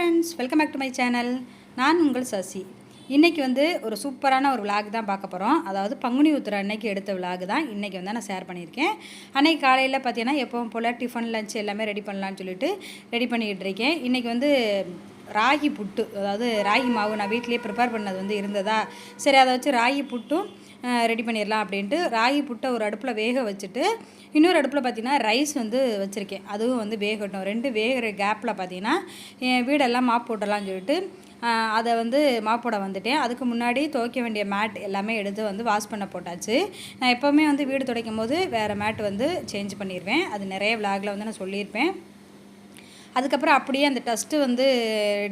Friends welcome back to my channel நான் உங்கள் சசி. இன்றைக்கி வந்து ஒரு சூப்பரான ஒரு விலாக் தான் பார்க்க போகிறோம் அதாவது பங்குனி உத்திர அன்னைக்கு எடுத்த விலாக் தான் இன்றைக்கி வந்து நான் ஷேர் பண்ணியிருக்கேன். அன்னைக்கு காலையில் பார்த்தீங்கன்னா எப்பவும் போல் டிஃபன் லஞ்ச் எல்லாமே ரெடி பண்ணலான்னு சொல்லிட்டு ரெடி பண்ணிக்கிட்டு இருக்கேன். இன்றைக்கி வந்து ராகி புட்டு அதாவது ராகி மாவு நான் வீட்லேயே ப்ரிப்பேர் பண்ணது வந்து இருந்ததா? சரி அதை வச்சு ராகி புட்டும் ரெடி பண்ணிடலாம் அப்படின்ட்டு ராகி புட்டை ஒரு அடுப்பில் வேக வச்சுட்டு இன்னொரு அடுப்பில் பார்த்திங்கன்னா ரைஸ் வந்து வச்சுருக்கேன். அதுவும் வந்து வேகட்டும். ரெண்டு வேகிற கேப்பில் பார்த்திங்கன்னா என் வீடெல்லாம் மாப் போட்டலாம்னு சொல்லிட்டு அதை வந்து மாப்போட வந்துட்டேன். அதுக்கு முன்னாடி துவைக்க வேண்டிய மேட் எல்லாமே எடுத்து வந்து வாஷ் பண்ண போட்டாச்சு. நான் எப்போவுமே வந்து வீடு துடைக்கும் போது வேறு மேட் வந்து சேஞ்ச் பண்ணிடுவேன் அது நிறைய விளாகில் வந்து நான் சொல்லியிருப்பேன். அதுக்கப்புறம் அப்படியே அந்த டஸ்ட்டு வந்து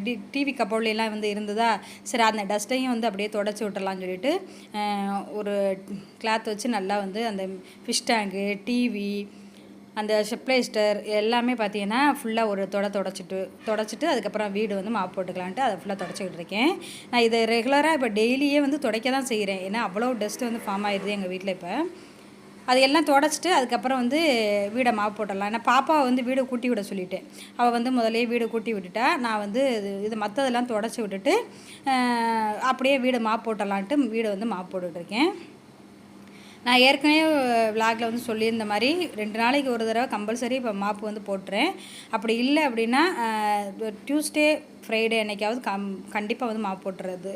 டி டிவி கப்போர்ட்லாம் வந்து இருந்ததா? சரி அந்த டஸ்ட்டையும் வந்து அப்படியே தொடச்சி விட்டுறலாம்னு சொல்லிட்டு ஒரு கிளாத் வச்சு நல்லா வந்து அந்த ஃபிஷ் டேங்கு டிவி அந்த ஷெப்ளைஸ்டர் எல்லாமே பார்த்தீங்கன்னா ஃபுல்லாக ஒரு தொடை தொடச்சிட்டு தொடச்சிட்டு அதுக்கப்புறம் வீடு வந்து மாப் போட்டுக்கலான்ட்டு அதை ஃபுல்லாக தொடச்சிக்கிட்டு இருக்கேன் நான் இதை ரெகுலராக இப்போ டெய்லியே வந்து துடைக்க தான் செய்கிறேன். ஏன்னா அவ்வளோ டஸ்ட் வந்து ஃபார்ம் ஆயிடுது எங்கள் வீட்டில் இப்போ. அது எல்லாம் தொடச்சிட்டு அதுக்கப்புறம் வந்து வீடை மாவு போட்டுடலாம். ஏன்னா பாப்பாவை வந்து வீடு கூட்டி விட சொல்லிட்டேன் அவள் வந்து முதலே வீடு கூட்டி விட்டுட்டா நான் வந்து இது இது மற்றதெல்லாம் தொடச்சி விட்டுட்டு அப்படியே வீடு மாவு போட்டலான்ட்டு வீடை வந்து மாவு போட்டுட்ருக்கேன் நான் ஏற்கனவே விளாகில் வந்து சொல்லியிருந்த மாதிரி ரெண்டு நாளைக்கு ஒரு தடவை கம்பல்சரி இப்போ மாப்பு வந்து போட்டுறேன். அப்படி இல்லை அப்படின்னா டியூஸ்டே ஃப்ரைடே அன்னைக்காவது கம் கண்டிப்பாக வந்து மாப்பு போட்டுறது.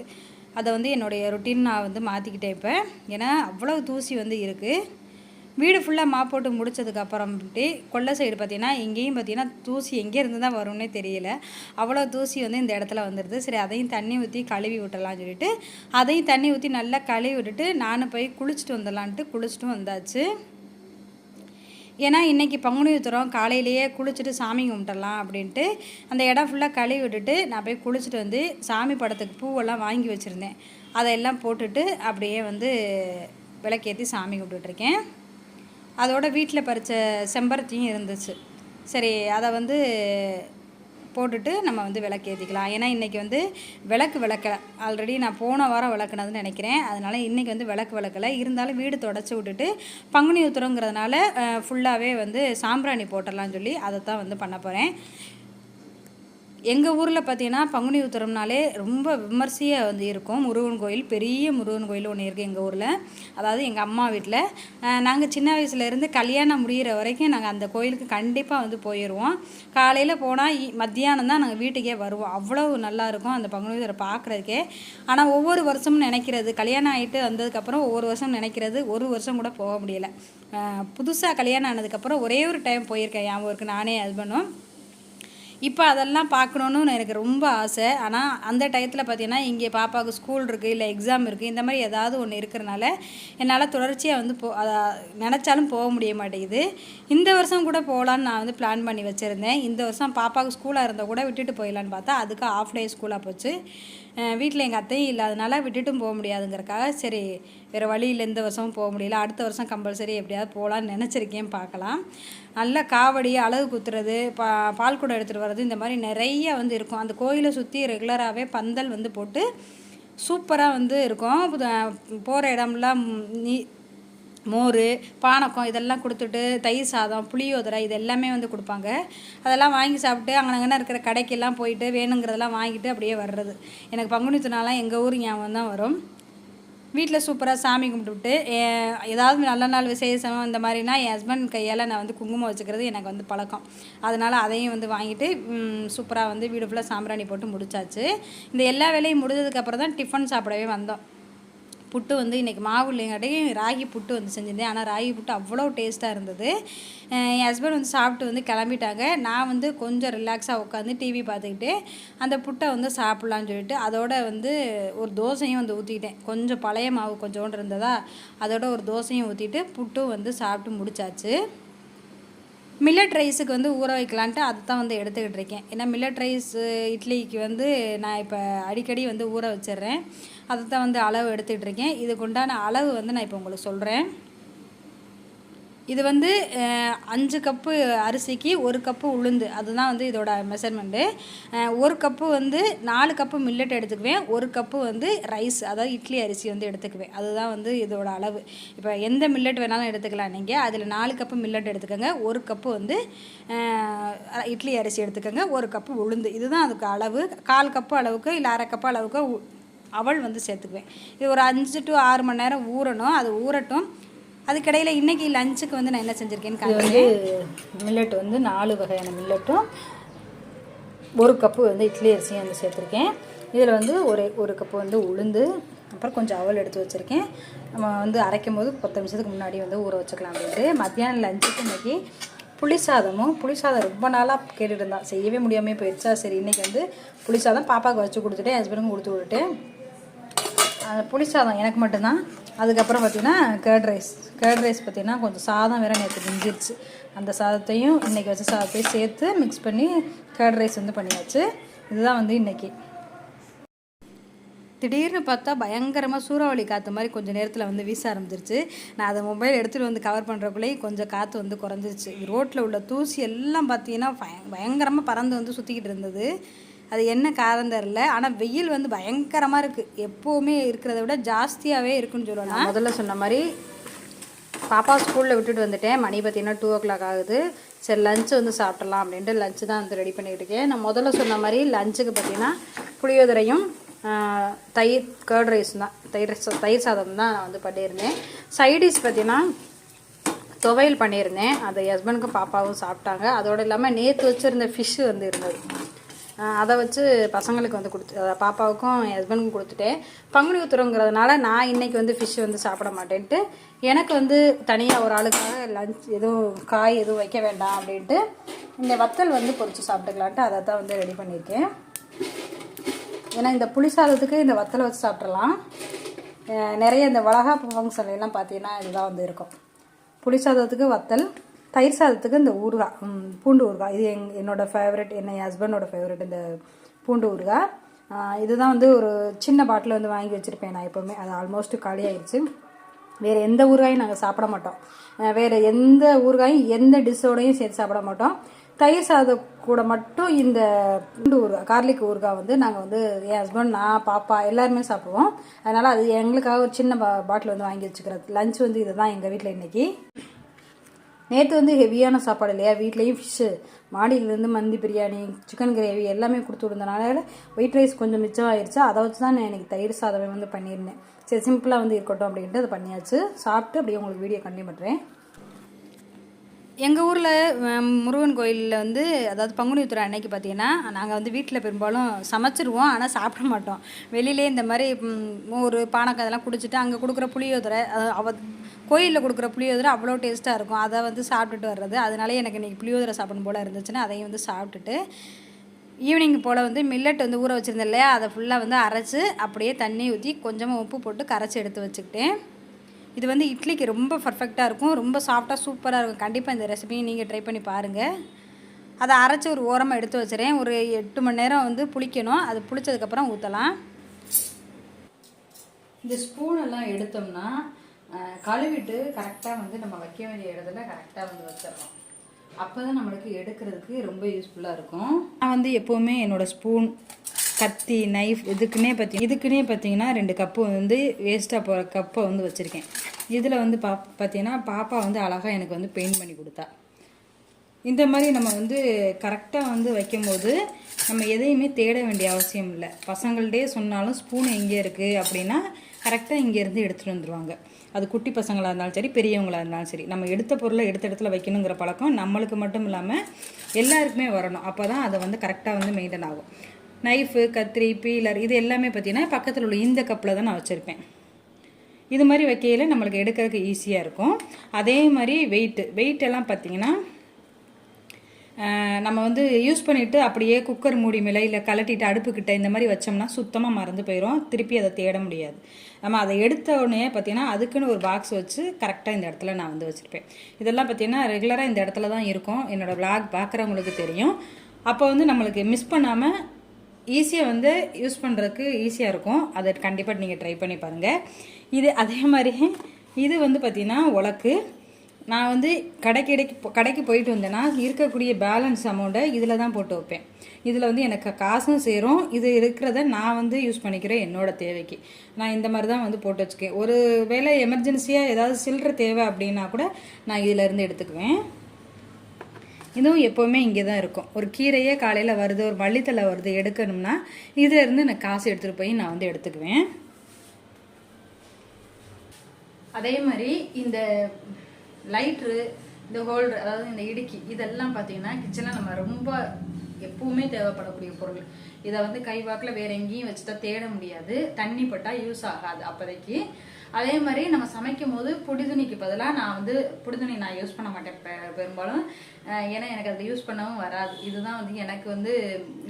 அதை வந்து என்னுடைய ரொட்டீன் நான் வந்து மாற்றிக்கிட்டேன் இப்போ. ஏன்னா அவ்வளோ தூசி வந்து இருக்குது வீடு ஃபுல்லாக மாப் போட்டு முடிச்சதுக்கப்புறம்ட்டு கொல்லை சைடு பார்த்திங்கன்னா எங்கேயும் பார்த்திங்கன்னா தூசி எங்கேருந்து தான் வரும்னே தெரியல. அவ்வளோ தூசி வந்து இந்த இடத்துல வந்துடுது சரி அதையும் தண்ணி ஊற்றி கழுவி விட்டலாம்னு சொல்லிட்டு அதையும் தண்ணி ஊற்றி நல்லா கழுவி விட்டுட்டு நானும் போய் குளிச்சுட்டு வந்துடலான்ட்டு குளிச்சுட்டும் வந்தாச்சு. ஏன்னா இன்றைக்கி பங்குனி உத்தரம் காலையிலேயே குளிச்சுட்டு சாமி கும்பிட்டுடலாம் அப்படின்ட்டு அந்த இடம் ஃபுல்லாக கழுவி விட்டுட்டு நான் போய் குளிச்சுட்டு வந்து சாமி படத்துக்கு பூவெல்லாம் வாங்கி வச்சுருந்தேன். அதையெல்லாம் போட்டுட்டு அப்படியே வந்து விளக்கேற்றி சாமி கும்பிட்டுட்ருக்கேன் அதோட வீட்டில் பறித்த செம்பருத்தியும் இருந்துச்சு. சரி அதை வந்து போட்டுட்டு நம்ம வந்து விளக்கு ஏற்றிக்கலாம் ஏன்னா இன்றைக்கி வந்து விளக்கு விளக்கலை. ஆல்ரெடி நான் போன வாரம் விளக்குனதுன்னு நினைக்கிறேன். அதனால் இன்றைக்கி வந்து விளக்கு விளக்கலை. இருந்தாலும் வீடு தொடச்சி விட்டுட்டு பங்குனி உத்தரங்கிறதுனால ஃபுல்லாகவே வந்து சாம்பிராணி போட்டுடலாம்னு சொல்லி அதை தான் வந்து பண்ண போகிறேன் எங்கள் ஊரில் பார்த்தீங்கன்னா பங்குனி உத்தரம்னாலே ரொம்ப விமர்சையாக வந்து இருக்கும். முருகன் கோயில் பெரிய முருகன் கோயில் ஒன்று இருக்குது எங்கள் ஊரில். அதாவது எங்கள் அம்மா வீட்டில் நாங்கள் சின்ன வயசுலேருந்து கல்யாணம் முடிகிற வரைக்கும் நாங்கள் அந்த கோயிலுக்கு கண்டிப்பாக வந்து போயிடுவோம் காலையில் போனால் மத்தியானம் தான் நாங்கள் வீட்டுக்கே வருவோம். அவ்வளோ நல்லாயிருக்கும் அந்த பங்குனி உத்தரம் பார்க்குறதுக்கே ஆனால் ஒவ்வொரு வருஷமும் நினைக்கிறது கல்யாணம் ஆகிட்டு வந்ததுக்கப்புறம் ஒவ்வொரு வருஷம் நினைக்கிறது ஒரு வருஷம் கூட போக முடியல. புதுசாக கல்யாணம் ஆனதுக்கப்புறம் ஒரே ஒரு டைம் போயிருக்கேன். ஞாபகம் இருக்குது நானே ஹஸ்பண்டும் இப்போ அதெல்லாம் பார்க்கணுன்னு எனக்கு ரொம்ப ஆசை. ஆனால் அந்த டயத்தில் பார்த்தீங்கன்னா இங்கே பாப்பாவுக்கு ஸ்கூல் இருக்குது இல்லை எக்ஸாம் இருக்குது இந்த மாதிரி ஏதாவது ஒன்று இருக்கிறனால என்னால் தொடர்ச்சியாக வந்து போ அதை நினச்சாலும் போக முடிய மாட்டேங்குது. இந்த வருஷம் கூட போகலான்னு நான் வந்து பிளான் பண்ணி வச்சுருந்தேன். இந்த வருஷம் பாப்பாவுக்கு ஸ்கூலாக இருந்தால் கூட விட்டுட்டு போயிடலான்னு பார்த்தா அதுக்கு ஆஃப் டே ஸ்கூலாக போச்சு. வீட்டில் எங்கள் அத்தையும் இல்லாதனால விட்டுட்டும் போக முடியாதுங்கிறக்காக சரி வேறு வழியில் இந்த வருஷமும் போக முடியல. அடுத்த வருஷம் கம்பல்சரி எப்படியாவது போகலான்னு நினச்சிருக்கேன் பார்க்கலாம். நல்ல காவடி அழகு குத்துறது பா பால்குடம் எடுத்துகிட்டு வர்றது இந்த மாதிரி நிறைய வந்து இருக்கும். அந்த கோயிலை சுற்றி ரெகுலராகவே பந்தல் வந்து போட்டு சூப்பராக வந்து இருக்கும். போகிற இடம்லாம் நீ மோர் பானக்கம் இதெல்லாம் கொடுத்துட்டு தயிர் சாதம் புளியோதரை இது எல்லாமே வந்து கொடுப்பாங்க. அதெல்லாம் வாங்கி சாப்பிட்டு அங்கனங்கன்னா இருக்கிற கடைக்கெல்லாம் போயிட்டு வேணுங்கிறதெல்லாம் வாங்கிட்டு அப்படியே வர்றது. எனக்கு பங்குனி நாளாம் எங்கள் ஊர் ஞாபகம் தான் வரும். வீட்டில் சூப்பராக சாமி கும்பிட்டுவிட்டு ஏதாவது நல்ல நாள் விசேஷம் இந்த மாதிரினா என் ஹஸ்பண்ட் கையால் நான் வந்து குங்குமம் வச்சுக்கிறது எனக்கு வந்து பழக்கம். அதனால் அதையும் வந்து வாங்கிட்டு சூப்பராக வந்து வீடு ஃபுல்லாக சாம்பிராணி போட்டு முடிச்சாச்சு. இந்த எல்லா வேலையும் முடிஞ்சதுக்கப்புறம் தான் டிஃபன் சாப்பிடவே வந்தோம். புட்டு வந்து இன்றைக்கி மாவு இல்லைங்காட்டியும் ராகி புட்டு வந்து செஞ்சிருந்தேன். ஆனால் ராகி புட்டு அவ்வளோ டேஸ்ட்டாக இருந்தது. என் ஹஸ்பண்ட் வந்து சாப்பிட்டு வந்து கிளம்பிட்டாங்க. நான் வந்து கொஞ்சம் ரிலாக்ஸாக உட்காந்து டிவி பார்த்துக்கிட்டு அந்த புட்டை வந்து சாப்பிட்லான்னு சொல்லிட்டு அதோட வந்து ஒரு தோசையும் வந்து ஊற்றிக்கிட்டேன் கொஞ்சம் பழைய மாவு கொஞ்சோண்டு இருந்ததா? அதோட ஒரு தோசையும் ஊற்றிட்டு புட்டும் வந்து சாப்பிட்டு முடிச்சாச்சு. மில்லட் ரைஸுக்கு வந்து ஊற வைக்கலான்ட்டு அதை தான் வந்து எடுத்துக்கிட்டு இருக்கேன். ஏன்னா மில்லட் ரைஸ் இட்லிக்கு வந்து நான் இப்போ அடிக்கடி வந்து ஊற வச்சிடுறேன். அதை தான் வந்து அளவு எடுத்துக்கிட்டு இருக்கேன். இதுக்கு உண்டான அளவு வந்து நான் இப்போ உங்களுக்கு சொல்கிறேன் இது வந்து அஞ்சு கப்பு அரிசிக்கு ஒரு கப்பு உளுந்து. அதுதான் வந்து இதோட மெஷர்மெண்ட்டு ஒரு கப்பு வந்து நாலு கப்பு மில்லட் எடுத்துக்குவேன். ஒரு கப்பு வந்து ரைஸ் அதாவது இட்லி அரிசி வந்து எடுத்துக்குவேன். அதுதான் வந்து இதோட அளவு. இப்போ எந்த மில்லட் வேணாலும் எடுத்துக்கலாம் நீங்கள் அதில் நாலு கப்பு மில்லட் எடுத்துக்கோங்க. ஒரு கப்பு வந்து இட்லி அரிசி எடுத்துக்கோங்க. ஒரு கப்பு உளுந்து. இதுதான் அதுக்கு அளவு. கால் கப்பு அளவுக்கு இல்லை அரை கப்பு அளவுக்கு அவள் வந்து சேர்த்துக்குவேன். இது ஒரு அஞ்சு டு ஆறு மணி நேரம் ஊறணும். அது ஊறட்டும். அதுக்கிடையில் இன்றைக்கி லஞ்சுக்கு வந்து நான் என்ன செஞ்சுருக்கேன்னு காட்டுறேன் வந்து மில்லட் வந்து நாலு வகையான மில்லட்டும் ஒரு கப்பு வந்து இட்லி அரிசியும் வந்து சேர்த்துருக்கேன். இதில் வந்து ஒரு ஒரு கப்பு வந்து உளுந்து அப்புறம் கொஞ்சம் அவல் எடுத்து வச்சுருக்கேன். நம்ம வந்து அரைக்கும் போது பத்து நிமிஷத்துக்கு முன்னாடி வந்து ஊற வச்சுக்கலாம் அப்படின்ட்டு. மத்தியானம் லஞ்சுக்கு இன்னைக்கு புளி சாதமும் புளி சாதம் ரொம்ப நாளாக கேட்டுட்டு இருந்தான் செய்யவே முடியாமல் போயிடுச்சா? சரி இன்றைக்கி வந்து புளி சாதம் பாப்பாவுக்கு வச்சு கொடுத்துட்டேன் ஹஸ்பண்டுக்கும் கொடுத்து விட்டுட்டு அந்த புளி சாதம் எனக்கு மட்டும்தான். அதுக்கப்புறம் பார்த்தீங்கன்னா கேர்ட் ரைஸ் கேர்ட் ரைஸ் பார்த்திங்கன்னா கொஞ்சம் சாதம் வேறு நேற்று மிஞ்சிருச்சு. அந்த சாதத்தையும் இன்றைக்கி வச்ச சாதத்தையும் சேர்த்து மிக்ஸ் பண்ணி கேர்ட் ரைஸ் வந்து பண்ணியாச்சு. இதுதான் வந்து இன்றைக்கி திடீர்னு பார்த்தா பயங்கரமாக சூறாவளி காற்று மாதிரி கொஞ்சம் நேரத்தில் வந்து வீச ஆரம்பிச்சிருச்சு. நான் அதை மொபைல் எடுத்துகிட்டு வந்து கவர் பண்ணுறக்குள்ளேயே கொஞ்சம் காற்று வந்து குறைஞ்சிருச்சு. ரோட்டில் உள்ள தூசி எல்லாம் பார்த்தீங்கன்னா பய பயங்கரமாக பறந்து வந்து சுற்றிக்கிட்டு இருந்தது. அது என்ன காரணம் தெரில ஆனால் வெயில் வந்து பயங்கரமாக இருக்குது எப்போவுமே இருக்கிறத விட ஜாஸ்தியாகவே இருக்குன்னு சொல்லலாம் நான் முதல்ல சொன்ன மாதிரி பாப்பா ஸ்கூலில் விட்டுட்டு வந்துட்டேன். மணி பார்த்தீங்கன்னா டூ ஓ கிளாக் ஆகுது. சரி லஞ்சு வந்து சாப்பிடலாம் அப்படின்ட்டு லஞ்சு தான் வந்து ரெடி பண்ணிகிட்டு இருக்கேன். நான் முதல்ல சொன்ன மாதிரி லஞ்சுக்கு பார்த்தீங்கன்னா புளியோதரையும் தயிர் கர்ட் ரைஸ் தான். தயிர் தயிர் சாதம் தான் நான் வந்து பண்ணியிருந்தேன். சைடிஷ் பார்த்தீங்கன்னா துவையல் பண்ணியிருந்தேன். அதை ஹஸ்பண்டுக்கும் பாப்பாவும் சாப்பிட்டாங்க. அதோடு இல்லாமல் நேற்று வச்சுருந்த ஃபிஷ்ஷு வந்து இருந்தது. அதை வச்சு பசங்களுக்கு வந்து கொடுத்து பாப்பாவுக்கும் என் ஹஸ்பண்டுக்கும் கொடுத்துட்டேன். பங்குனி உத்தரங்கிறதுனால நான் இன்னைக்கு வந்து ஃபிஷ் வந்து சாப்பிட மாட்டேன்ட்டு எனக்கு வந்து தனியாக ஒரு ஆளுக்காக லஞ்ச் எதுவும் காய் எதுவும் வைக்க வேண்டாம் அப்படின்ட்டு இந்த வத்தல் வந்து பொறிச்சு சாப்பிட்டுக்கலான்ட்டு அதை தான் வந்து ரெடி பண்ணியிருக்கேன். ஏன்னா இந்த புளி சாதத்துக்கு இந்த வத்தலை வச்சு சாப்பிட்றலாம் நிறைய இந்த வளகாப்பு ஃபங்க்ஷன் எல்லாம் பார்த்தீங்கன்னா இதுதான் வந்து இருக்கும். புளி சாதத்துக்கு வத்தல் தயிர் சாதத்துக்கு இந்த ஊறுகாய் பூண்டு ஊறுகாய். இது எங் என்னோட ஃபேவரட் என்ன என் ஹஸ்பண்டோட ஃபேவரட் இந்த பூண்டு ஊறுகாய். இதுதான் வந்து ஒரு சின்ன பாட்டில் வந்து வாங்கி வச்சுருப்பேன் நான் எப்போவுமே. அது ஆல்மோஸ்ட் காலி ஆயிடுச்சு வேறு எந்த ஊறுகாயும் நாங்கள் சாப்பிட மாட்டோம். வேறு எந்த ஊறுகாயும் எந்த டிஷ்ஷோடையும் சேர்த்து சாப்பிட மாட்டோம். தயிர் சாதம் கூட மட்டும் இந்த பூண்டு ஊறுகாய் கார்லிக் ஊறுகாய் வந்து நாங்கள் வந்து என் ஹஸ்பண்ட் நான் பாப்பா எல்லாருமே சாப்பிடுவோம். அதனால் அது எங்களுக்காக ஒரு சின்ன பா பாட்டில் வந்து வாங்கி வச்சுக்கிறது. லஞ்ச் வந்து இதுதான் எங்கள் வீட்டில் இன்றைக்கி நேற்று வந்து ஹெவியான சாப்பாடு இல்லையா? வீட்லேயும் ஃபிஷ்ஷு மாடியிலேருந்து மந்தி பிரியாணி சிக்கன் கிரேவி எல்லாமே கொடுத்து விடுறதுனால ஒயிட் ரைஸ் கொஞ்சம் மிச்சம் ஆயிடுச்சு அதை வச்சு தான் நான் எனக்கு தயிர் சாதமே வந்து பண்ணியிருந்தேன். சரி சிம்பிளாக வந்து இருக்கட்டும் அப்படின்ட்டு அதை பண்ணியாச்சு. சாப்பிட்டு அப்படியே உங்களுக்கு வீடியோ கண்டினியூ பண்ணுறேன் எங்கள் ஊரில் முருகன் கோயிலில் வந்து அதாவது பங்குனி உத்திரம் அன்னைக்கு பார்த்தீங்கன்னா நாங்கள் வந்து வீட்டில் பெரும்பாலும் சமைச்சிருவோம். ஆனால் சாப்பிட மாட்டோம். வெளியிலே இந்த மாதிரி ஒரு மோர் பானக்கம் அதெல்லாம் குடிச்சிட்டு அங்கே கொடுக்குற புளியோதரை அது அவ கோயிலில் கொடுக்குற புளியோதரை அவ்வளோ டேஸ்ட்டாக இருக்கும். அதை வந்து சாப்பிட்டுட்டு வர்றது. அதனால எனக்கு இன்றைக்கி புளியோதரை சாப்பிடணும் போல் இருந்துச்சுன்னா அதையும் வந்து சாப்பிட்டுட்டு ஈவினிங் போல் வந்து மில்லட் வந்து ஊற வச்சுருந்தேன் இல்லையா? அதை ஃபுல்லாக வந்து அரைச்சி அப்படியே தண்ணி ஊற்றி கொஞ்சமாக உப்பு போட்டு கரைச்சி எடுத்து வச்சுக்கிட்டேன். இது வந்து இட்லிக்கு ரொம்ப பர்ஃபெக்டாக இருக்கும். ரொம்ப சாஃப்டாக சூப்பராக இருக்கும். கண்டிப்பாக இந்த ரெசிபியும் நீங்கள் ட்ரை பண்ணி பாருங்கள் அதை அரைச்சி ஒரு ஓரமாக எடுத்து வச்சுறேன் ஒரு எட்டு மணி நேரம் வந்து புளிக்கணும். அது புளிச்சதுக்கப்புறம் ஊற்றலாம் இந்த ஸ்பூன் எல்லாம் எடுத்தோம்னா கழுவிட்டு கரெக்டாக வந்து நம்ம வைக்க வேண்டிய இடத்துல கரெக்டாக வந்து வச்சிடணும் அப்போ தான் நம்மளுக்கு எடுக்கிறதுக்கு ரொம்ப யூஸ்ஃபுல்லாக இருக்கும். நான் வந்து எப்போவுமே என்னோடய ஸ்பூன் கத்தி நைஃப் இதுக்குன்னே பார்த்தி இதுக்குன்னே பார்த்தீங்கன்னா ரெண்டு கப்பு வந்து வேஸ்ட்டாக போகிற கப்பை வந்து வச்சுருக்கேன். இதில் வந்து பா பார்த்தீங்கன்னா பாப்பா வந்து அழகாக எனக்கு வந்து பெயிண்ட் பண்ணி கொடுத்தா. இந்த மாதிரி நம்ம வந்து கரெக்டாக வந்து வைக்கும்போது நம்ம எதையுமே தேட வேண்டிய அவசியம் இல்லை. பசங்கள்டே சொன்னாலும் ஸ்பூன் எங்கே இருக்குது அப்படின்னா கரெக்டாக இங்கேருந்து எடுத்துகிட்டு வந்துடுவாங்க அது குட்டி பசங்களாக இருந்தாலும் சரி பெரியவங்களாக இருந்தாலும் சரி நம்ம எடுத்த பொருளை எடுத்த இடத்துல வைக்கணுங்கிற பழக்கம் நம்மளுக்கு மட்டும் இல்லாமல் எல்லாருக்குமே வரணும். அப்போ தான் அதை வந்து கரெக்டாக வந்து மெயின்டைன் ஆகும். நைஃபு கத்திரி பீலர் இது எல்லாமே பார்த்தீங்கன்னா பக்கத்தில் உள்ள இந்த கப்பில் தான் நான் வச்சுருப்பேன். இது மாதிரி வைக்கையில் நம்மளுக்கு எடுக்கிறதுக்கு ஈஸியாக இருக்கும். அதே மாதிரி வெயிட்டு வெயிட் எல்லாம் நம்ம வந்து யூஸ் பண்ணிவிட்டு அப்படியே குக்கர் மூடி மேலே இல்லை கலட்டிட்டு அடுப்புக்கிட்ட இந்த மாதிரி வச்சோம்னா சுத்தமாக மறந்து போயிடும் திருப்பி அதை தேட முடியாது. நம்ம அதை எடுத்த உடனே பார்த்தீங்கன்னா அதுக்குன்னு ஒரு பாக்ஸ் வச்சு கரெக்டாக இந்த இடத்துல நான் வந்து வச்சுருப்பேன். இதெல்லாம் பார்த்தீங்கன்னா ரெகுலராக இந்த இடத்துல தான் இருக்கும். என்னோடய விளாக் பார்க்குறவங்களுக்கு தெரியும். அப்போ வந்து நம்மளுக்கு மிஸ் பண்ணாமல் ஈஸியாக வந்து யூஸ் பண்ணுறதுக்கு ஈஸியாக இருக்கும். அதை கண்டிப்பாக நீங்கள் ட்ரை பண்ணி பாருங்கள் இது அதே மாதிரி இது வந்து பார்த்திங்கன்னா உலக்கு. நான் வந்து கடைக்கு இடைக்கு கடைக்கு போயிட்டு வந்தேன்னா இருக்கக்கூடிய பேலன்ஸ் அமௌண்ட்டை இதில் தான் போட்டு வைப்பேன். இதில் வந்து எனக்கு காசும் சேரும். இது இருக்கிறத நான் வந்து யூஸ் பண்ணிக்கிறேன் என்னோடய தேவைக்கு. நான் இந்த மாதிரி தான் வந்து போட்டு வச்சுக்கேன் ஒரு வேளை எமர்ஜென்சியாக ஏதாவது சில்லற தேவை அப்படின்னா கூட நான் இதில் இருந்து எடுத்துக்குவேன். இதுவும் எப்போவுமே இங்கே தான் இருக்கும். ஒரு கீரையே காலையில் வருது ஒரு மல்லித்தலை வருது எடுக்கணும்னா இதிலேருந்து நான் காசு எடுத்துகிட்டு போய் நான் வந்து எடுத்துக்குவேன். அதே மாதிரி இந்த லைட்ரு இந்த ஹோல்டர் அதாவது இந்த இடுக்கி இதெல்லாம் பார்த்தீங்கன்னா கிச்சனில் நம்ம ரொம்ப எப்பவுமே தேவைப்படக்கூடிய பொருள். இதை வந்து கைவாக்கில் வேற எங்கேயும் வச்சுட்டா தேட முடியாது. தண்ணி பட்டால் யூஸ் ஆகாது. அப்போதைக்கு அதே மாதிரி நம்ம சமைக்கும் போது புடிதுணிக்கு பதிலாக நான் வந்து புடிதுணி நான் யூஸ் பண்ண மாட்டேன். பெரும்பாலும் ஏன்னா எனக்கு அதை யூஸ் பண்ணவும் வராது. இதுதான் வந்து எனக்கு வந்து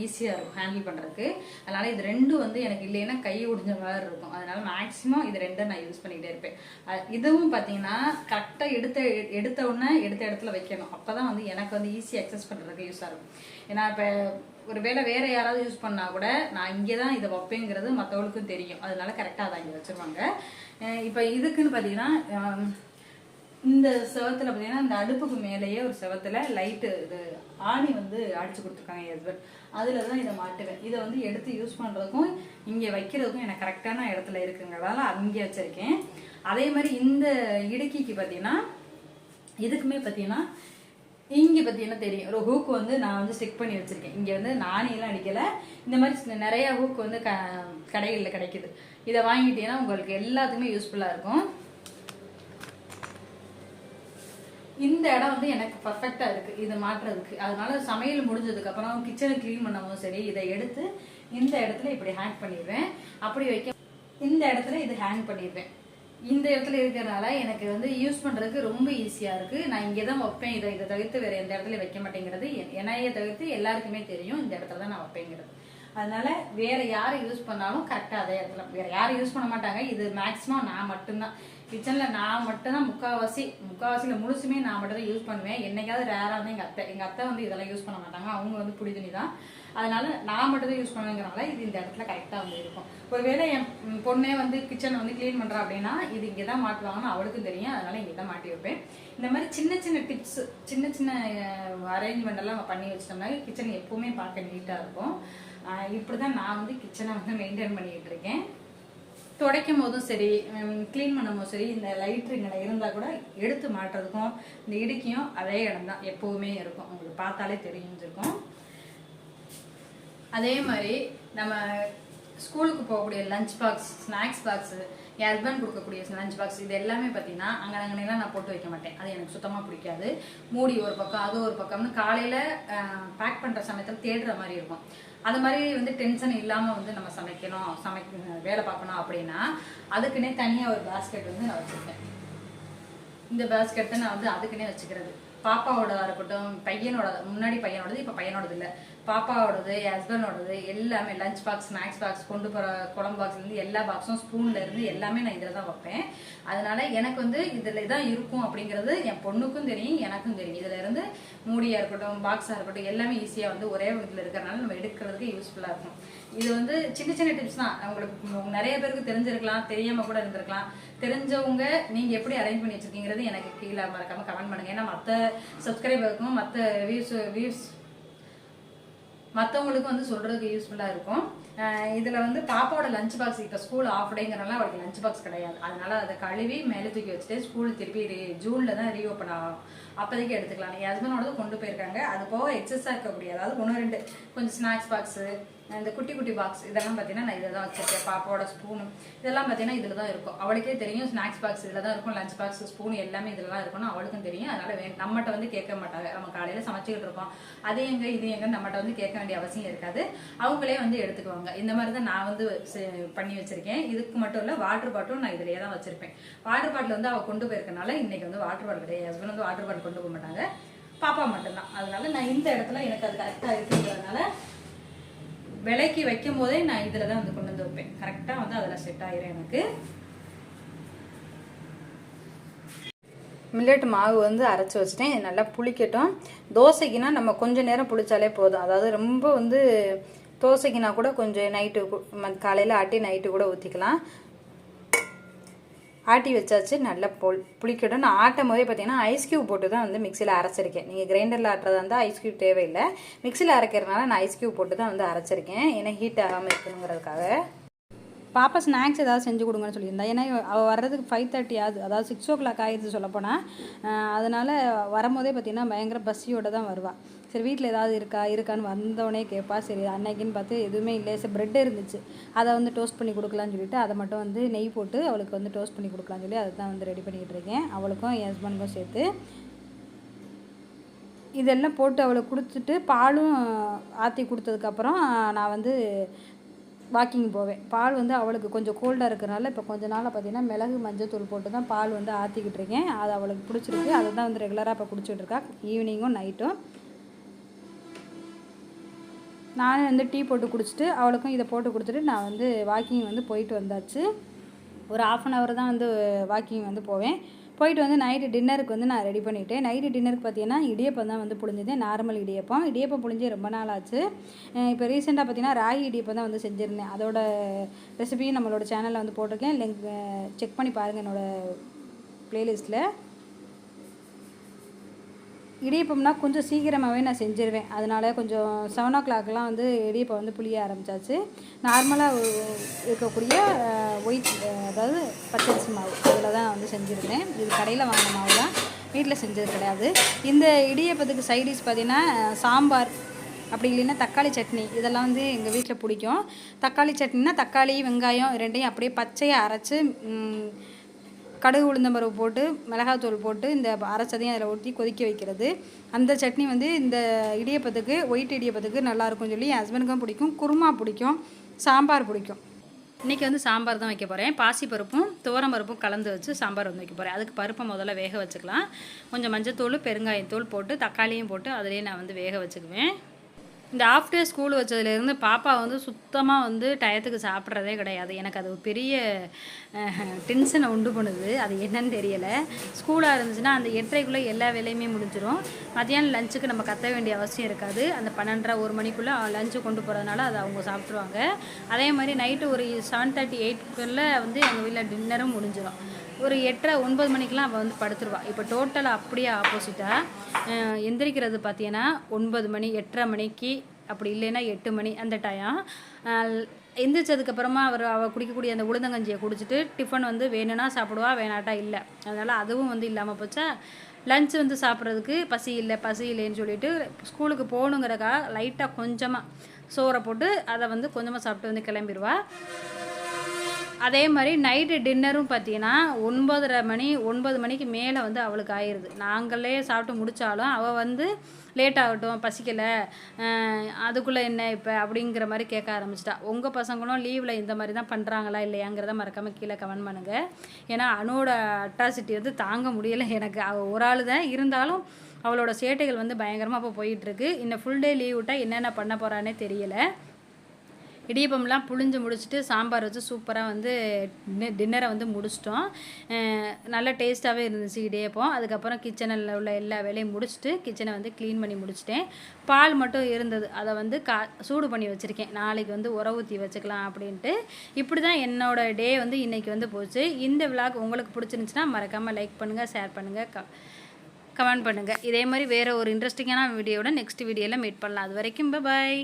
ஈஸியாக இருக்கும் ஹேண்டில் பண்ணுறதுக்கு அதனால் இது ரெண்டும் வந்து எனக்கு இல்லைன்னா கை உடிஞ்ச மாதிரி இருக்கும். அதனால் மேக்ஸிமம் இது ரெண்டும் நான் யூஸ் பண்ணிக்கிட்டே இருப்பேன். இதுவும் பார்த்தீங்கன்னா கரெக்டாக எடுத்த எடுத்த உடனே எடுத்த இடத்துல வைக்கணும். அப்போ தான் வந்து எனக்கு வந்து ஈஸி அக்சஸ் பண்ணுறதுக்கு யூஸாக இருக்கும். ஏன்னா இப்போ ஒருவேளை வேற யாராவது யூஸ் பண்ணா கூட நான் இங்கே தான் இதை வைப்பேங்கிறது மற்றவங்களுக்கும் தெரியும். அதனால கரெக்டாக அதை இங்கே வச்சுருவாங்க. இப்போ இதுக்குன்னு பார்த்தீங்கன்னா இந்த செவத்தில் பார்த்தீங்கன்னா இந்த அடுப்புக்கு மேலேயே ஒரு செவத்தில் லைட்டு இது ஆணி வந்து அடிச்சு கொடுத்துருக்காங்க ஹஸ்பண்ட் அதில் தான் இதை மாட்டுவேன். இதை வந்து எடுத்து யூஸ் பண்ணுறதுக்கும் இங்கே வைக்கிறதுக்கும் எனக்கு கரெக்டான இடத்துல இருக்குங்கிறதால அங்கே வச்சுருக்கேன். அதே மாதிரி இந்த இடுக்கிக்கு பார்த்தீங்கன்னா இதுக்குமே பார்த்தீங்கன்னா இங்கே பார்த்தீங்கன்னா தெரியும்? ஒரு ஹூக் வந்து நான் வந்து ஸ்டிக் பண்ணி வச்சுருக்கேன். இங்கே வந்து நாணியெல்லாம் அடிக்கலை. இந்த மாதிரி நிறையா நிறைய ஹூக் வந்து க கடைகளில் கிடைக்குது. இதை வாங்கிட்டீங்கன்னா உங்களுக்கு எல்லாத்துக்குமே யூஸ்ஃபுல்லாக இருக்கும். இந்த இடம் வந்து எனக்கு பர்ஃபெக்டாக இருக்குது இதை மாட்டுறதுக்கு. அதனால சமையல் முடிஞ்சதுக்கப்புறம் கிச்சனை க்ளீன் பண்ணவும் சரி இதை எடுத்து இந்த இடத்துல இப்படி ஹேங் பண்ணிடுவேன். அப்படி வைக்க இந்த இடத்துல இது ஹேங் பண்ணிடுவேன். இந்த இடத்துல இருக்கிறனால எனக்கு வந்து யூஸ் பண்ணுறதுக்கு ரொம்ப ஈஸியாக இருக்குது நான் இங்கே தான் வைப்பேன். இதை இதை தவிர்த்து வேறு எந்த இடத்துல வைக்க மாட்டேங்கிறது என்- தவிர்த்து எல்லாருக்குமே தெரியும். இந்த இடத்துல தான் நான் வைப்பேங்கிறது. அதனால வேறு யார் யூஸ் பண்ணாலும் கரெக்டாக அதே இடத்துல. வேறு யாரும் யூஸ் பண்ண மாட்டாங்க. இது மேக்ஸிமம் நான் மட்டும்தான். கிச்சனில் நான் மட்டும்தான் முக்காவாசி முக்கால்வாசியில் முழுசுமே நான் மட்டும் தான் யூஸ் பண்ணுவேன். என்னைக்காவது ரேராக வந்து எங்கள் அத்தை எங்கள் அத்தை வந்து இதெல்லாம் யூஸ் பண்ண மாட்டாங்க. அவங்க வந்து புடி துணி தான் அதனால நான் மட்டும்தான் யூஸ் பண்ணுவேங்கிறனால இது இந்த இடத்துல கரெக்டாக வந்து இருக்கும். ஒருவேளை என் பொண்ணே வந்து கிச்சன் வந்து க்ளீன் பண்ணுறா அப்படின்னா இது இங்கே தான் மாட்டுவாங்கன்னு அவளுக்கும் தெரியும். அதனால இங்கே தான் மாட்டி வைப்பேன். இந்த மாதிரி சின்ன சின்ன டிப்ஸ் சின்ன சின்ன அரேஞ்ச்மெண்ட் எல்லாம் பண்ணி வச்சிட்டோம்னா கிச்சன் எப்பவுமே பார்க்க நீட்டாக இருக்கும். இப்படி தான் நான் வந்து கிச்சனை வந்து மெயின்டைன் பண்ணிக்கிட்டு இருக்கேன். துடைக்கும் போதும் சரி க்ளீன் பண்ணும் போதும் சரி இந்த லைட்ரு இங்கே இருந்தால் கூட எடுத்து மாட்டுறதுக்கும் இந்த இடுக்கியும் அதே இடம் தான் எப்போவுமே இருக்கும். உங்களுக்கு பார்த்தாலே தெரிஞ்சிருக்கும் அதே மாதிரி நம்ம ஸ்கூலுக்கு போகக்கூடிய லஞ்ச் பாக்ஸ் ஸ்நாக்ஸ் பாக்ஸு என் ஹஸ்பண்ட் கொடுக்கக்கூடிய லஞ்ச் பாக்ஸ் இது எல்லாமே பார்த்தீங்கன்னா அங்கே அங்கனையெல்லாம் நான் போட்டு வைக்க மாட்டேன். அது எனக்கு சுத்தமாக பிடிக்காது. மூடி ஒரு பக்கம் அது ஒரு பக்கம்னு காலையில் பேக் பண்ணுற சமயத்தில் தேடுற மாதிரி இருக்கும். அது மாதிரி வந்து டென்ஷன் இல்லாமல் வந்து நம்ம சமைக்கணும் சமைக்க வேலை பார்க்கணும் அப்படின்னா அதுக்குன்னே தனியாக ஒரு பேஸ்கெட் வந்து நான் வச்சுருக்கேன் இந்த பேஸ்கெட்டை நான் வந்து அதுக்குன்னே வச்சுக்கிறது. பாப்பாவோடதா இருக்கட்டும் பையனோட முன்னாடி பையனோடது இப்போ பையனோடது இல்லை. பாப்பாவோடது என் ஹஸ்பண்டோடது எல்லாமே லஞ்ச் பாக்ஸ் ஸ்நாக்ஸ் பாக்ஸ் கொண்டு போகிற குழம்பு பாக்ஸ்லேருந்து எல்லா பாக்ஸும் ஸ்பூனில் இருந்து எல்லாமே நான் இதில் தான் வைப்பேன். அதனால எனக்கு வந்து இதில் தான் இருக்கும் அப்படிங்கிறது என் பொண்ணுக்கும் தெரியும் எனக்கும் தெரியும். இதில் இருந்து மூடியாக இருக்கட்டும் பாக்ஸாக இருக்கட்டும் எல்லாமே ஈஸியாக வந்து ஒரே இதில் இருக்கிறனால நம்ம எடுக்கிறதுக்கு யூஸ்ஃபுல்லாக இருக்கும். இது வந்து சின்ன சின்ன டிப்ஸ் தான். உங்களுக்கு நிறைய பேருக்கு தெரிஞ்சிருக்கலாம் தெரியாம கூட இருந்திருக்கலாம். தெரிஞ்சவங்க நீங்க எப்படி அரேஞ்ச் பண்ணி வச்சிருக்கீங்கிறது எனக்கு கீழே மறக்காம கமெண்ட் பண்ணுங்க. ஏன்னா மற்ற சப்ஸ்கிரைபருக்கும் மற்ற வியூஸ் வியூஸ் மற்றவங்களுக்கு வந்து சொல்கிறதுக்கு யூஸ்ஃபுல்லாக இருக்கும். இதில் வந்து பாப்பாவோட லஞ்ச் பாக்ஸ் இப்போ ஸ்கூல் ஆஃப் டேங்கிறனால அவளுக்கு லஞ்ச் பாக்ஸ் கிடையாது. அதனால் அதை கழுவி மேலே தூக்கி வச்சுட்டு ஸ்கூல் திருப்பி ரீ ஜூனில் தான் ரீஓப்பன் ஆகும். அப்போதைக்கு எடுத்துக்கலாம். என் ஹஸ்பண்டோடது கொண்டு போயிருக்காங்க. அது போக எக்ஸஸாக இருக்கக்கூடிய அதாவது ஒன்று ரெண்டு கொஞ்சம் ஸ்நாக்ஸ் பாக்ஸு இந்த குட்டி குட்டி பாக்ஸ் இதெல்லாம் பார்த்தீங்கன்னா நான் இதில் தான் வச்சிருக்கேன். பாப்பாவோட ஸ்பூனு இதெல்லாம் பார்த்தீங்கன்னா இதில் தான் இருக்கும். அவளுக்கே தெரியும் ஸ்நாக்ஸ் பாக்ஸ் இதில் தான் இருக்கும் லஞ்ச் பாக்ஸ் ஸ்பூன் எல்லாமே இதில் தான் இருக்கும்னு அவளுக்கும் தெரியும். அதனால் வே நம்மகிட்ட வந்து கேட்க மாட்டாங்க. நம்ம காலையில் சமைச்சிக்கிட்டு இருக்கோம் அதே எங்கே இது எங்கே நம்மகிட்ட வந்து கேட்க வேண்டிய அவசியம் இருக்காது. அவங்களே வந்து எடுத்துக்குவாங்க. இந்த மாதிரி தான் நான் வந்து செ- பண்ணி வச்சிருக்கேன். இதுக்கு மட்டும் இல்லை வாட்டர் பாட்டிலும் நான் இதிலேயே தான் வச்சிருப்பேன். வாட்டர் பாட்டில் வந்து அவள் கொண்டு போயிருக்கனால இன்றைக்கி வந்து வாட்டர் பாட்டில் கிடையாது. ஹஸ்பண்ட் வந்து வாட்டர் பாட்டில் கொண்டு போக மாட்டாங்க. பாப்பா மட்டும்தான். அதனால நான் இந்த இடத்துல எனக்கு அது கரெக்டாக இருக்குங்கிறதுனால விலைக்கு வைக்கும் போதே நான் இதில் தான் வந்து கொண்டு வந்து வைப்பேன். கரெக்டாக வந்து அதில் செட் ஆயிரும் எனக்கு. மில்லட் மாவு வந்து அரைச்சி வச்சிட்டேன். இது நல்லா புளிக்கட்டும். தோசைக்குனா நம்ம கொஞ்ச நேரம் புளிச்சாலே போதும். அதாவது ரொம்ப வந்து தோசைக்குனா கூட கொஞ்சம் நைட்டு காலையில் ஆட்டி நைட்டு கூட ஊற்றிக்கலாம் ஆட்டி வச்சாச்சு நல்லா பொல் புளிக்கட்டும். நான் ஆட்டும் போதே பார்த்தீங்கன்னா ஐஸ் கியூப் போட்டு தான் வந்து மிக்சியில் அரைச்சிருக்கேன். நீங்கள் கிரைண்டரில் ஆட்டுறதா இருந்தால் ஐஸ் கியூப் தேவையில்லை. மிக்சியில் அரைக்கிறதுனால நான் ஐஸ் கியூப் போட்டு தான் வந்து அரைச்சிருக்கேன். ஏன்னா ஹீட் ஆகாமல் இருக்கணுங்கிறதுக்காக. பாப்பா ஸ்நாக்ஸ் ஏதாவது செஞ்சு கொடுங்கன்னு சொல்லியிருந்தா. ஏன்னா அவள் வர்றதுக்கு ஃபைவ் தேர்ட்டி ஆகுது. அதாவது சிக்ஸ் ஓ கிளாக் ஆயிடுது சொல்லப்போனால் அதனால் வரும்போதே பார்த்தீங்கன்னா பயங்கர பசியோட தான் வருவாள் சரி வீட்டில் ஏதாவது இருக்கா? இருக்கான்னு வந்தோடனே கேட்பா சரி அன்னைக்குன்னு பார்த்து எதுவுமே இல்லை சரி ப்ரெட் இருந்துச்சு. அதை வந்து டோஸ்ட் பண்ணி கொடுக்கலான்னு சொல்லிட்டு அதை மட்டும் வந்து நெய் போட்டு அவளுக்கு வந்து டோஸ்ட் பண்ணி கொடுக்கலான்னு சொல்லி அதை தான் வந்து ரெடி பண்ணிக்கிட்டு இருக்கேன். அவளுக்கும் என் ஹஸ்பண்டுக்கும் சேர்த்து இதெல்லாம் போட்டு அவளுக்கு கொடுத்துட்டு பாலும் ஆற்றி கொடுத்ததுக்கப்புறம் நான் வந்து வாக்கிங் போவேன். பால் வந்து அவளுக்கு கொஞ்சம் கோல்டாக இருக்கிறனால இப்போ கொஞ்ச நாளாக பார்த்தீங்கன்னா மிளகு மஞ்சத்தூள் போட்டு தான் பால் வந்து ஆற்றிக்கிட்டு இருக்கேன். அது அவளுக்கு பிடிச்சிருக்கு. அதை தான் வந்து ரெகுலராக இப்போ குடிச்சிட்ருக்கா ஈவினிங்கும் நைட்டும் நானும் வந்து டீ போட்டு குடிச்சிட்டு அவளுக்கும் இதை போட்டு கொடுத்துட்டு நான் வந்து வாக்கிங் வந்து போயிட்டு வந்தாச்சு. ஒரு ஆஃப் அன் ஹவர் தான் வந்து வாக்கிங் வந்து போவேன். போயிட்டு வந்து நைட்டு டின்னருக்கு வந்து நான் ரெடி பண்ணிவிட்டேன் நைட்டு டின்னருக்கு பார்த்தீங்கன்னா இடியப்பம் தான் வந்து புழிஞ்சது. நார்மல் இடியப்பம். இடியப்பம் புழிஞ்சு ரொம்ப நாள் ஆச்சு. இப்போ ரீசெண்டாக பார்த்தீங்கன்னா ராகி இடியப்பம் தான் வந்து செஞ்சுருந்தேன். அதோட ரெசிபியும் நம்மளோட சேனலில் வந்து போட்டிருக்கேன். லிங்க் செக் பண்ணி பாருங்கள் என்னோடய ப்ளேலிஸ்ட்டில் இடியப்பம்னா கொஞ்சம் சீக்கிரமாகவே நான் செஞ்சிருவேன். அதனால் கொஞ்சம் செவன் ஓ கிளாக்லாம் வந்து இடியப்பம் வந்து புளிய ஆரம்பிச்சாச்சு. நார்மலாக இருக்கக்கூடிய ஒயிட் அதாவது பச்சரிசி மாவு. அதில் தான் வந்து செஞ்சுருந்தேன். இது கடையில் வாங்கின மாவு தான் வீட்டில் செஞ்சது கிடையாது. இந்த இடியப்பத்துக்கு சைடிஷ் பார்த்தீங்கன்னா சாம்பார் அப்படி இல்லைன்னா தக்காளி சட்னி. இதெல்லாம் வந்து எங்கள் வீட்டில் பிடிக்கும். தக்காளி சட்னினா தக்காளி வெங்காயம் ரெண்டையும் அப்படியே பச்சையாக அரைச்சி கடுகு உளுந்தம்பருப்பு போட்டு மிளகாத்தூள் போட்டு இந்த அரைச்சதையும் அதில் ஊற்றி கொதிக்க வைக்கிறது. அந்த சட்னி வந்து இந்த இடியப்பத்துக்கு ஒயிட் இடியப்பத்துக்கு நல்லாயிருக்கும்னு சொல்லி என் ஹஸ்பண்டுக்கும் பிடிக்கும். குருமா பிடிக்கும். சாம்பார் பிடிக்கும். இன்றைக்கி வந்து சாம்பார் தான் வைக்க போகிறேன் பாசி பருப்பும் துவரம் பருப்பும் கலந்து வச்சு சாம்பார் வந்து வைக்க போகிறேன் அதுக்கு பருப்பை முதல்ல வேக வச்சுக்கலாம். கொஞ்சம் மஞ்சத்தூள் பெருங்காயத்தூள் போட்டு தக்காளியும் போட்டு அதிலேயே நான் வந்து வேக வச்சுக்குவேன். இந்த ஆஃப் டே ஸ்கூல் வச்சதுலேருந்து பாப்பா வந்து சுத்தமாக வந்து டயத்துக்கு சாப்பிட்றதே கிடையாது. எனக்கு அது ஒரு பெரிய டென்ஷனை உண்டு பண்ணுது. அது என்னன்னு தெரியலை. ஸ்கூலாக இருந்துச்சுன்னா அந்த எட்டரைக்குள்ளே எல்லா வேலையுமே முடிஞ்சிடும் மத்தியானம் லஞ்சுக்கு நம்ம கத்த வேண்டிய அவசியம் இருக்காது. அந்த பன்னெண்டரை ஒரு மணிக்குள்ளே லஞ்சு கொண்டு போகிறதுனால அதை அவங்க சாப்பிட்ருவாங்க அதே மாதிரி நைட்டு ஒரு செவன் தேர்ட்டி எயிட்குள்ளே வந்து எங்கள் வீட்டில் டின்னரும் முடிஞ்சிடும் ஒரு எட்டரை ஒன்பது மணிக்கெலாம் அவள் வந்து படுத்துருவா. இப்போ டோட்டலாக அப்படியே ஆப்போசிட்டாக எந்திரிக்கிறது பார்த்தீங்கன்னா ஒன்பது மணி எட்டரை மணிக்கு அப்படி இல்லைன்னா எட்டு மணி அந்த டயம் எந்திரிச்சதுக்கப்புறமா அவர் அவள் குடிக்கக்கூடிய அந்த உளுந்தங்கஞ்சியை குடிச்சிட்டு டிஃபன் வந்து வேணும்னா சாப்பிடுவா வேணாட்டா இல்லை. அதனால் அதுவும் வந்து இல்லாமல் போச்சா. லஞ்ச் வந்து சாப்பிட்றதுக்கு பசி இல்லை பசி இல்லைன்னு சொல்லிட்டு ஸ்கூலுக்கு போகணுங்கிறக்கா லைட்டாக கொஞ்சமாக சோறை போட்டு அதை வந்து கொஞ்சமாக சாப்பிட்டு வந்து கிளம்பிடுவா அதே மாதிரி நைட்டு டின்னரும் பார்த்தீங்கன்னா ஒன்பதரை மணி ஒன்பது மணிக்கு மேலே வந்து அவளுக்கு ஆயிடுது நாங்களே சாப்பிட்டு முடித்தாலும் அவள் வந்து லேட் ஆகட்டும் பசிக்கலை அதுக்குள்ளே என்ன இப்போ அப்படிங்கிற மாதிரி கேட்க ஆரம்பிச்சிட்டா. உங்கள் பசங்களும் லீவில் இந்த மாதிரி தான் பண்ணுறாங்களா இல்லையாங்கிறத மறக்காமல் கீழே கமெண்ட் பண்ணுங்கள் ஏன்னா அணுவோட அட்டாசிட்டி வந்து தாங்க முடியலை எனக்கு. அவள் ஒரு ஆள் தான் இருந்தாலும் அவளோட சேட்டைகள் வந்து பயங்கரமாக இப்போ போயிட்டுருக்கு இன்னும் ஃபுல் டே லீவ் விட்டால் என்னென்ன பண்ண போகிறானே தெரியலை. இடியப்பம்லாம் புழிஞ்சு முடிச்சுட்டு சாம்பார் வச்சு சூப்பராக வந்து டின்னரை வந்து முடிச்சிட்டோம். நல்ல டேஸ்ட்டாகவே இருந்துச்சு இடியப்பம். அதுக்கப்புறம் கிச்சனில் உள்ள எல்லா வேலையும் முடிச்சுட்டு கிச்சனை வந்து க்ளீன் பண்ணி முடிச்சிட்டேன். பால் மட்டும் இருந்தது. அதை வந்து கா சூடு பண்ணி வச்சுருக்கேன். நாளைக்கு வந்து உர ஊற்றி வச்சுக்கலாம் அப்படின்ட்டு. இப்படி தான் என்னோட டே வந்து இன்றைக்கி வந்து போச்சு. இந்த விளாக் உங்களுக்கு பிடிச்சிருந்துச்சுன்னா மறக்காமல் லைக் பண்ணுங்கள் ஷேர் பண்ணுங்கள் க கமெண்ட் பண்ணுங்கள் இதே மாதிரி வேறு ஒரு இன்ட்ரெஸ்டிங்கான வீடியோட நெக்ஸ்ட் வீடியோவில் மீட் பண்ணலாம். அது வரைக்கும் பாய்